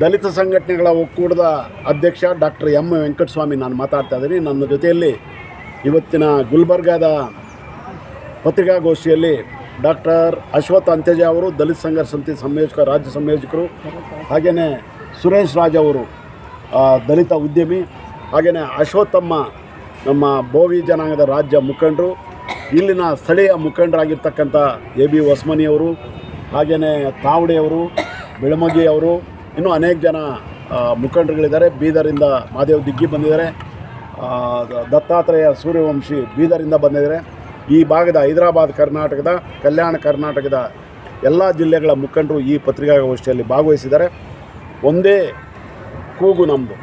ದಲಿತ ಸಂಘಟನೆಗಳ ಒಕ್ಕೂಟದ ಅಧ್ಯಕ್ಷ ಡಾಕ್ಟರ್ ಎಂ ವೆಂಕಟಸ್ವಾಮಿ ನಾನು ಮಾತಾಡ್ತಾ ಇದ್ದೀನಿ. ನನ್ನ ಜೊತೆಯಲ್ಲಿ ಇವತ್ತಿನ ಗುಲ್ಬರ್ಗಾದ ಪತ್ರಿಕಾಗೋಷ್ಠಿಯಲ್ಲಿ ಡಾಕ್ಟರ್ ಅಶ್ವಥ್ ಅಂತ್ಯಜ ಅವರು, ದಲಿತ ಸಂಘರ್ಷ ಸಮಿತಿ ಸಂಯೋಜಕ, ರಾಜ್ಯ ಸಂಯೋಜಕರು ಹಾಗೆಯೇ ಸುರೇಶ್ ರಾಜ್ ಅವರು ದಲಿತ ಉದ್ಯಮಿ ಹಾಗೆಯೇ ಅಶ್ವಥಮ್ಮ ನಮ್ಮ ಬೋವಿ ಜನಾಂಗದ ರಾಜ್ಯ ಮುಖಂಡರು, ಇಲ್ಲಿನ ಸ್ಥಳೀಯ ಮುಖಂಡರಾಗಿರ್ತಕ್ಕಂಥ ಎ ಬಿ ಹೊಸ್ಮನಿಯವರು ಹಾಗೆಯೇ ತಾವಡೆಯವರು ಬೆಳಮಗಿ ಅವರು ಇನ್ನೂ ಅನೇಕ ಜನ ಮುಖಂಡರುಗಳಿದ್ದಾರೆ. ಬೀದರಿಂದ ಮಾದೇವ್ ದಿಗ್ಗಿ ಬಂದಿದ್ದಾರೆ. ದತ್ತಾತ್ರೇಯ ಸೂರ್ಯವಂಶಿ ಬೀದರಿಂದ ಬಂದಿದ್ದಾರೆ. ಈ ಭಾಗದ ಹೈದರಾಬಾದ್ ಕರ್ನಾಟಕದ, ಕಲ್ಯಾಣ ಕರ್ನಾಟಕದ ಎಲ್ಲ ಜಿಲ್ಲೆಗಳ ಮುಖಂಡರು ಈ ಪತ್ರಿಕಾಗೋಷ್ಠಿಯಲ್ಲಿ ಭಾಗವಹಿಸಿದ್ದಾರೆ. ಒಂದೇ ಕೂಗು ನಮ್ಮದು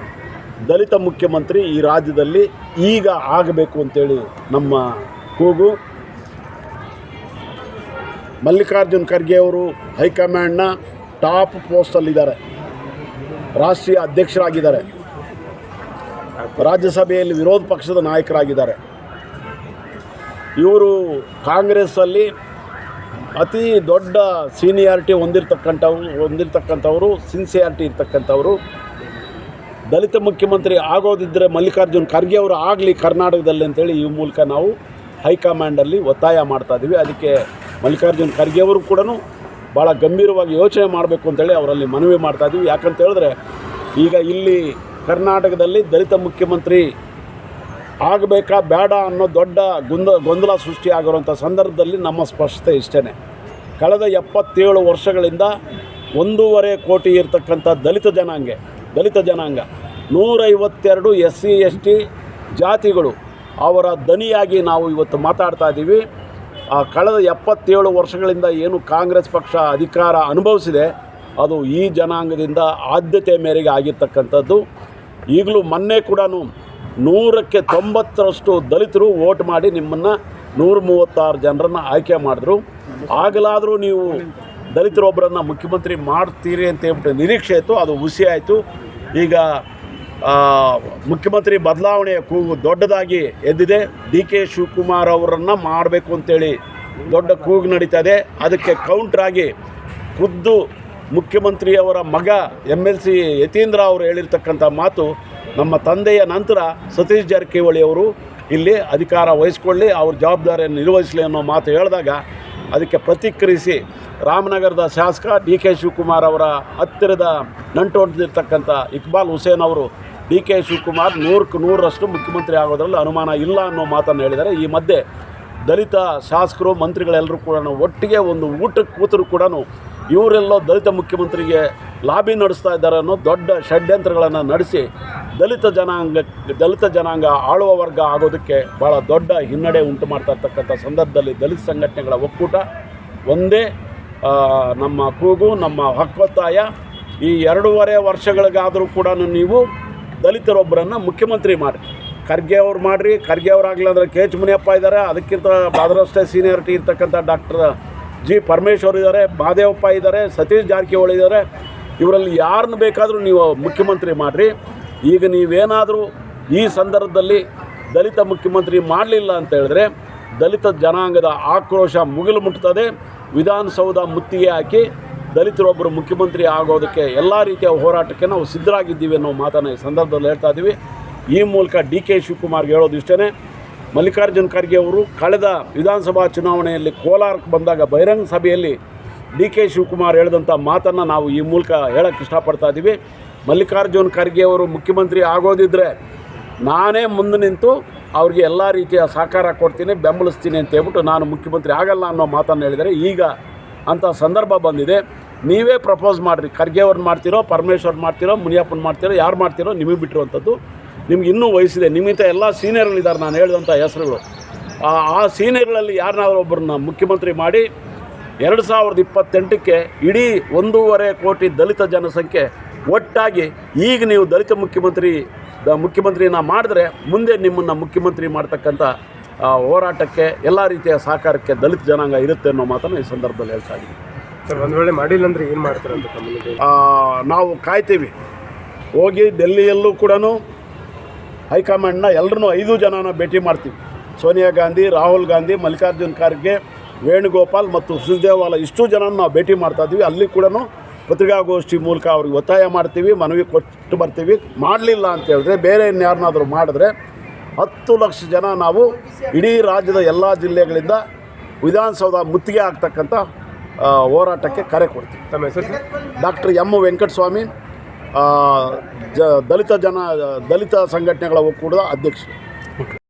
ದಲಿತ ಮುಖ್ಯಮಂತ್ರಿ ಈ ರಾಜ್ಯದಲ್ಲಿ ಈಗ ಆಗಬೇಕು ಅಂತೇಳಿ ನಮ್ಮ ಕೂಗು. ಮಲ್ಲಿಕಾರ್ಜುನ್ ಖರ್ಗೆ ಅವರು, ಹೈಕಮಾಂಡ್ನ ಟಾಪ್ ಪೋಸ್ಟಲ್ಲಿದ್ದಾರೆ ರಾಷ್ಟ್ರೀಯ ಅಧ್ಯಕ್ಷರಾಗಿದ್ದಾರೆ. ರಾಜ್ಯಸಭೆಯಲ್ಲಿ ವಿರೋಧ ಪಕ್ಷದ ನಾಯಕರಾಗಿದ್ದಾರೆ. ಇವರು ಕಾಂಗ್ರೆಸ್ಸಲ್ಲಿ ಅತಿ ದೊಡ್ಡ ಸೀನಿಯಾರಿಟಿ ಹೊಂದಿರತಕ್ಕಂಥವ್ರು ಹೊಂದಿರತಕ್ಕಂಥವರು ಸಿನ್ಸಿಯಾರಿಟಿ ಇರ್ತಕ್ಕಂಥವರು. ದಲಿತ ಮುಖ್ಯಮಂತ್ರಿ ಆಗೋದಿದ್ದರೆ ಮಲ್ಲಿಕಾರ್ಜುನ್ ಖರ್ಗೆ ಅವರು ಆಗಲಿ ಕರ್ನಾಟಕದಲ್ಲಿ ಅಂತೇಳಿ ಈ ಮೂಲಕ ನಾವು ಹೈಕಮಾಂಡಲ್ಲಿ ಒತ್ತಾಯ ಮಾಡ್ತಾ ಇದ್ದೀವಿ ಅದಕ್ಕೆ ಮಲ್ಲಿಕಾರ್ಜುನ್ ಖರ್ಗೆ ಅವರು ಕೂಡ ಭಾಳ ಗಂಭೀರವಾಗಿ ಯೋಚನೆ ಮಾಡಬೇಕು ಅಂತೇಳಿ ಅವರಲ್ಲಿ ಮನವಿ ಮಾಡ್ತಾ ಇದ್ದೀವಿ ಯಾಕಂತ ಹೇಳಿದ್ರೆ ಈಗ ಇಲ್ಲಿ ಕರ್ನಾಟಕದಲ್ಲಿ ದಲಿತ ಮುಖ್ಯಮಂತ್ರಿ ಆಗಬೇಕಾ ಬೇಡ ಅನ್ನೋ ದೊಡ್ಡ ಗೊಂದ ಗೊಂದಲ ಸೃಷ್ಟಿಯಾಗಿರುವಂಥ ಸಂದರ್ಭದಲ್ಲಿ ನಮ್ಮ ಸ್ಪಷ್ಟತೆ ಇಷ್ಟೇ ಕಳೆದ ಎಪ್ಪತ್ತೇಳು ವರ್ಷಗಳಿಂದ ಒಂದೂವರೆ ಕೋಟಿ ಇರತಕ್ಕಂಥ ದಲಿತ ಜನಾಂಗ ದಲಿತ ಜನಾಂಗ, ನೂರೈವತ್ತೆರಡು ಎಸ್ ಸಿ ಎಸ್ ಟಿ ಜಾತಿಗಳು ಅವರ ದನಿಯಾಗಿ ನಾವು ಇವತ್ತು ಮಾತಾಡ್ತಾ ಇದ್ದೀವಿ. ಆ ಕಳೆದ ಎಪ್ಪತ್ತೇಳು ವರ್ಷಗಳಿಂದ ಏನು ಕಾಂಗ್ರೆಸ್ ಪಕ್ಷ ಅಧಿಕಾರ ಅನುಭವಿಸಿದೆ, ಅದು ಈ ಜನಾಂಗದಿಂದ ಆದ್ಯತೆ ಮೇರೆಗೆ ಆಗಿರ್ತಕ್ಕಂಥದ್ದು. ಈಗಲೂ ಮೊನ್ನೆ ಕೂಡ ನೂರಕ್ಕೆ ತೊಂಬತ್ತರಷ್ಟು ದಲಿತರು ಓಟ್ ಮಾಡಿ ನಿಮ್ಮನ್ನು ನೂರ ಮೂವತ್ತಾರು ಜನರನ್ನು ಆಯ್ಕೆ ಮಾಡಿದ್ರು. ಆಗಲಾದರೂ ನೀವು ದಲಿತರೊಬ್ಬರನ್ನು ಮುಖ್ಯಮಂತ್ರಿ ಮಾಡ್ತೀರಿ ಅಂತ ಹೇಳ್ಬಿಟ್ಟು ನಿರೀಕ್ಷೆ ಇತ್ತು, ಅದು ಹುಸಿ ಆಯಿತು. ಈಗ ಮುಖ್ಯಮಂತ್ರಿ ಬದಲಾವಣೆಯ ಕೂಗು ದೊಡ್ಡದಾಗಿ ಎದ್ದಿದೆ. ಡಿ ಕೆ ಶಿವಕುಮಾರ್ ಅವರನ್ನು ಮಾಡಬೇಕು ಅಂತೇಳಿ ದೊಡ್ಡ ಕೂಗು ನಡೀತಾ ಇದೆ ಅದಕ್ಕೆ ಕೌಂಟ್ರಾಗಿ ಖುದ್ದು ಮುಖ್ಯಮಂತ್ರಿಯವರ ಮಗ ಎಂ ಎಲ್ ಸಿ ಯತೀಂದ್ರ ಅವರು ಹೇಳಿರ್ತಕ್ಕಂಥ ಮಾತು ನಮ್ಮ ತಂದೆಯ ನಂತರ ಸತೀಶ್ ಜಾರಕಿಹೊಳಿ ಅವರು ಇಲ್ಲಿ ಅಧಿಕಾರ ವಹಿಸ್ಕೊಳ್ಳಿ, ಅವ್ರ ಜವಾಬ್ದಾರಿಯನ್ನು ನಿರ್ವಹಿಸಲಿ ಅನ್ನೋ ಮಾತು ಹೇಳಿದಾಗ ಅದಕ್ಕೆ ಪ್ರತಿಕ್ರಿಯಿಸಿ ರಾಮನಗರದ ಶಾಸಕ ಡಿ ಕೆ ಶಿವಕುಮಾರ್ ಅವರ ಹತ್ತಿರದ ನಂಟು ಹೊಂದಿರ್ತಕ್ಕಂಥ ಇಕ್ಬಾಲ್ ಹುಸೇನ್ ಅವರು ಡಿ ಕೆ ಶಿವಕುಮಾರ್ ನೂರಕ್ಕೆ ನೂರರಷ್ಟು ಮುಖ್ಯಮಂತ್ರಿ ಆಗೋದ್ರಲ್ಲಿ ಅನುಮಾನ ಇಲ್ಲ ಅನ್ನೋ ಮಾತನ್ನು ಹೇಳಿದ್ದಾರೆ. ಈ ಮಧ್ಯೆ ದಲಿತ ಶಾಸಕರು, ಮಂತ್ರಿಗಳೆಲ್ಲರೂ ಕೂಡ ಒಟ್ಟಿಗೆ ಒಂದು ಊಟಕ್ಕೆ ಕೂತರು ಕೂಡ ಇವರೆಲ್ಲೋ ದಲಿತ ಮುಖ್ಯಮಂತ್ರಿಗೆ ಲಾಬಿ ನಡೆಸ್ತಾ ಇದ್ದಾರೆ ಅನ್ನೋ ದೊಡ್ಡ ಷಡ್ಯಂತ್ರಗಳನ್ನು ನಡೆಸಿ ದಲಿತ ಜನಾಂಗ ದಲಿತ ಜನಾಂಗ ಆಳುವ ವರ್ಗ ಆಗೋದಕ್ಕೆ ಭಾಳ ದೊಡ್ಡ ಹಿನ್ನಡೆ ಉಂಟು ಮಾಡ್ತಾ ಇರ್ತಕ್ಕಂಥ ಸಂದರ್ಭದಲ್ಲಿ ದಲಿತ ಸಂಘಟನೆಗಳ ಒಕ್ಕೂಟ, ಒಂದೇ ನಮ್ಮ ಕೂಗು, ನಮ್ಮ ಹಕ್ಕೊತ್ತಾಯ. ಈ ಎರಡೂವರೆ ವರ್ಷಗಳಿಗಾದರೂ ಕೂಡ ನೀವು ದಲಿತರೊಬ್ಬರನ್ನು ಮುಖ್ಯಮಂತ್ರಿ ಮಾಡಿ ಖರ್ಗೆ ಅವ್ರು ಮಾಡಿರಿ, ಖರ್ಗೆ ಅವ್ರು ಅಂದರೆ ಕೆ ಎಚ್ ಮುನಿಯಪ್ಪ ಇದ್ದಾರೆ ಅದಕ್ಕಿಂತ ಅದರಷ್ಟೇ ಸೀನಿಯರಿಟಿ ಇರ್ತಕ್ಕಂಥ ಡಾಕ್ಟರ್ ಜಿ ಪರಮೇಶ್ವರ್ ಇದ್ದಾರೆ ಮಹಾದೇವಪ್ಪ ಇದ್ದಾರೆ ಸತೀಶ್ ಜಾರಕಿಹೊಳಿ ಇದ್ದಾರೆ ಇವರಲ್ಲಿ ಯಾರನ್ನು ಬೇಕಾದರೂ ನೀವು ಮುಖ್ಯಮಂತ್ರಿ ಮಾಡಿರಿ. ಈಗ ನೀವೇನಾದರೂ ಈ ಸಂದರ್ಭದಲ್ಲಿ ದಲಿತ ಮುಖ್ಯಮಂತ್ರಿ ಮಾಡಲಿಲ್ಲ ಅಂತ ಹೇಳಿದ್ರೆ ದಲಿತ ಜನಾಂಗದ ಆಕ್ರೋಶ ಮುಗಿಲು ಮುಟ್ತದೆ. ವಿಧಾನಸೌಧ ಮುತ್ತಿಗೆ ಹಾಕಿ ದಲಿತರೊಬ್ಬರು ಮುಖ್ಯಮಂತ್ರಿ ಆಗೋದಕ್ಕೆ ಎಲ್ಲ ರೀತಿಯ ಹೋರಾಟಕ್ಕೆ ನಾವು ಸಿದ್ಧರಾಗಿದ್ದೀವಿ ಅನ್ನೋ ಮಾತನ್ನು ಈ ಸಂದರ್ಭದಲ್ಲಿ ಹೇಳ್ತಾ ಇದ್ದೀವಿ. ಈ ಮೂಲಕ ಡಿ ಕೆ ಶಿವಕುಮಾರ್ಗೆ ಹೇಳೋದು ಇಷ್ಟೇ ಮಲ್ಲಿಕಾರ್ಜುನ ಖರ್ಗೆ ಅವರು ಕಳೆದ ವಿಧಾನಸಭಾ ಚುನಾವಣೆಯಲ್ಲಿ ಕೋಲಾರಕ್ಕೆ ಬಂದಾಗ ಬಹಿರಂಗ ಸಭೆಯಲ್ಲಿ ಡಿ ಕೆ ಶಿವಕುಮಾರ್ ಹೇಳಿದಂಥ ಮಾತನ್ನು ನಾವು ಈ ಮೂಲಕ ಹೇಳಕ್ಕೆ ಇಷ್ಟಪಡ್ತಾ ಇದ್ದೀವಿ. ಮಲ್ಲಿಕಾರ್ಜುನ ಖರ್ಗೆ ಅವರು ಮುಖ್ಯಮಂತ್ರಿ ಆಗೋದಿದ್ದರೆ ನಾನೇ ಮುಂದೆ ನಿಂತು ಅವ್ರಿಗೆ ಎಲ್ಲ ರೀತಿಯ ಸಹಕಾರ ಕೊಡ್ತೀನಿ, ಬೆಂಬಲಿಸ್ತೀನಿ ಅಂತ ಹೇಳ್ಬಿಟ್ಟು ನಾನು ಮುಖ್ಯಮಂತ್ರಿ ಆಗಲ್ಲ ಅನ್ನೋ ಮಾತನ್ನು ಹೇಳಿದರೆ ಈಗ ಅಂಥ ಸಂದರ್ಭ ಬಂದಿದೆ. ನೀವೇ ಪ್ರಪೋಸ್ ಮಾಡಿರಿ. ಖರ್ಗೆ ಅವ್ರನ್ನ ಮಾಡ್ತಿರೋ ಪರಮೇಶ್ವರ್ ಮಾಡ್ತಿರೋ ಮುನಿಯಪ್ಪನ ಮಾಡ್ತಿರೋ, ಯಾರು ಮಾಡ್ತಿರೋ ನಿಮಗೆ ಬಿಟ್ಟಿರುವಂಥದ್ದು. ನಿಮ್ಗೆ ಇನ್ನೂ ವಯಸ್ಸಿದೆ. ನಿಮ್ಮಿಂತ ಎಲ್ಲ ಸೀನಿಯರ್ಗಳಿದ್ದಾರೆ ನಾನು ಹೇಳಿದಂಥ ಹೆಸರುಗಳು. ಆ ಸೀನಿಯರ್ಗಳಲ್ಲಿ ಯಾರನ್ನಾದ್ರೂ ಒಬ್ಬರನ್ನ ಮುಖ್ಯಮಂತ್ರಿ ಮಾಡಿ ಎರಡು ಸಾವಿರದ ಇಪ್ಪತ್ತೆಂಟಕ್ಕೆ ಇಡೀ ಒಂದೂವರೆ ಕೋಟಿ ದಲಿತ ಜನಸಂಖ್ಯೆ ಒಟ್ಟಾಗಿ ಈಗ ನೀವು ದಲಿತ ಮುಖ್ಯಮಂತ್ರಿ ಮುಖ್ಯಮಂತ್ರಿನ ಮಾಡಿದ್ರೆ ಮುಂದೆ ನಿಮ್ಮನ್ನು ಮುಖ್ಯಮಂತ್ರಿ ಮಾಡ್ತಕ್ಕಂಥ ಹೋರಾಟಕ್ಕೆ, ಎಲ್ಲ ರೀತಿಯ ಸಹಕಾರಕ್ಕೆ ದಲಿತ ಜನಾಂಗ ಇರುತ್ತೆ ಅನ್ನೋ ಮಾತನ್ನು ಈ ಸಂದರ್ಭದಲ್ಲಿ ಹೇಳ್ತಾ ಇದ್ದೀನಿ. ಒಂದು ಮಾಡಿಲ್ಲ ಅಂದ್ರೆ ಏನು ಮಾಡ್ತಾರೆ ಅಂತ ನಾವು ಕಾಯ್ತೀವಿ. ಹೋಗಿ ಡೆಲ್ಲಿಯಲ್ಲೂ ಕೂಡ ಹೈಕಮಾಂಡ್ನ ಎಲ್ಲರೂ ಐದು ಜನನ ಭೇಟಿ ಮಾಡ್ತೀವಿ. ಸೋನಿಯಾ ಗಾಂಧಿ, ರಾಹುಲ್ ಗಾಂಧಿ, ಮಲ್ಲಿಕಾರ್ಜುನ್ ಖರ್ಗೆ, ವೇಣುಗೋಪಾಲ್ ಮತ್ತು ಸುರ್ಜೇವಾಲ ಇಷ್ಟು ಜನ ನಾವು ಭೇಟಿ ಮಾಡ್ತಾ ಇದ್ದೀವಿ. ಅಲ್ಲಿ ಕೂಡ ಪತ್ರಿಕಾಗೋಷ್ಠಿ ಮೂಲಕ ಅವ್ರಿಗೆ ಒತ್ತಾಯ ಮಾಡ್ತೀವಿ, ಮನವಿ ಕೊಟ್ಟು ಬರ್ತೀವಿ. ಮಾಡಲಿಲ್ಲ ಅಂತ ಹೇಳಿದ್ರೆ, ಬೇರೆ ಇನ್ಯಾರನ್ನಾದರೂ ಮಾಡಿದ್ರೆ ಹತ್ತು ಲಕ್ಷ ಜನ ನಾವು ಇಡೀ ರಾಜ್ಯದ ಎಲ್ಲ ಜಿಲ್ಲೆಗಳಿಂದ ವಿಧಾನಸೌಧ ಮುತ್ತಿಗೆ ಆಗ್ತಕ್ಕಂಥ ಹೋರಾಟಕ್ಕೆ ಕರೆ ಕೊಡ್ತೀವಿ. ತಮ್ಮ ಹೆಸರು? ಸರ್ ಡಾಕ್ಟರ್ ಎಂ ವೆಂಕಟಸ್ವಾಮಿ ಜ ದಲಿತ ಜನ ದಲಿತ ಸಂಘಟನೆಗಳ ಒಕ್ಕೂಟದ ಅಧ್ಯಕ್ಷರು.